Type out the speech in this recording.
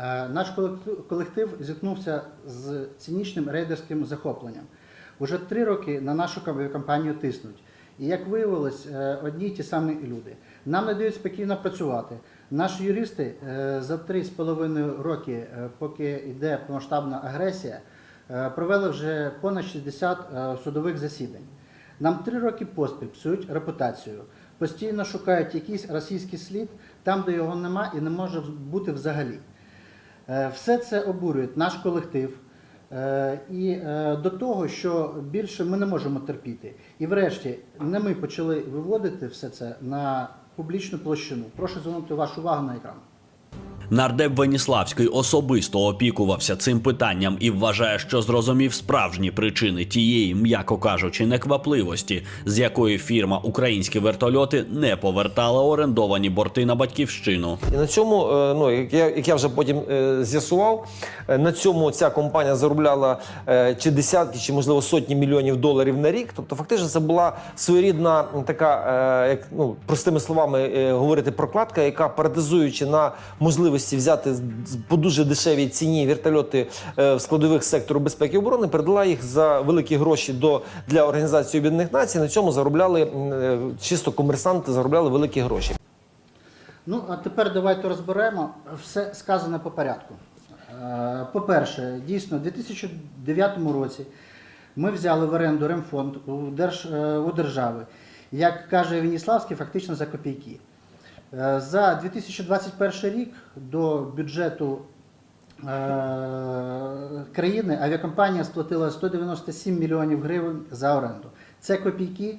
Е, Наш колектив- зіткнувся з цинічним рейдерським захопленням. Уже три роки на нашу авіакомпанію тиснуть. І як виявилось, е, одні й ті самі люди. Нам не дають спокійно працювати. Наші юристи е, за три з половиною роки, поки йде масштабна агресія, провели вже понад 60 е, судових засідань. Нам три роки поспіль псують репутацію. Постійно шукають якийсь російський слід там, де його нема і не може бути взагалі. Е, Все це обурює наш колектив. Е, І е, до того, що більше ми не можемо терпіти. І врешті не ми почали виводити все це на публічну площину. Прошу звернути вашу увагу на екран. Нардеп Веніславський особисто опікувався цим питанням і вважає, що зрозумів справжні причини тієї, м'яко кажучи, неквапливості, з якої фірма українські вертольоти не повертала орендовані борти на батьківщину. І на цьому, е, ну як я, вже потім е, з'ясував, е, на цьому ця компанія заробляла чи десятки, чи можливо сотні мільйонів доларів на рік. Тобто, фактично, це була своєрідна така, як ну простими словами говорити, прокладка, яка парадизуючи на можливості взяти по дуже дешевій ціні вертольоти е, в складових сектору безпеки і оборони, передала їх за великі гроші до для організації Об'єднаних Націй. На цьому заробляли е, чисто комерсанти, заробляли великі гроші. Ну, а тепер давайте розберемо все сказане по порядку. Е, По-перше, дійсно, у 2009 році ми взяли в оренду ремфонд у держави, як каже Веніславський, фактично за копійки. Е, За 2021 рік до бюджету е, країни авіакомпанія сплатила 197 мільйонів гривень за оренду. Це копійки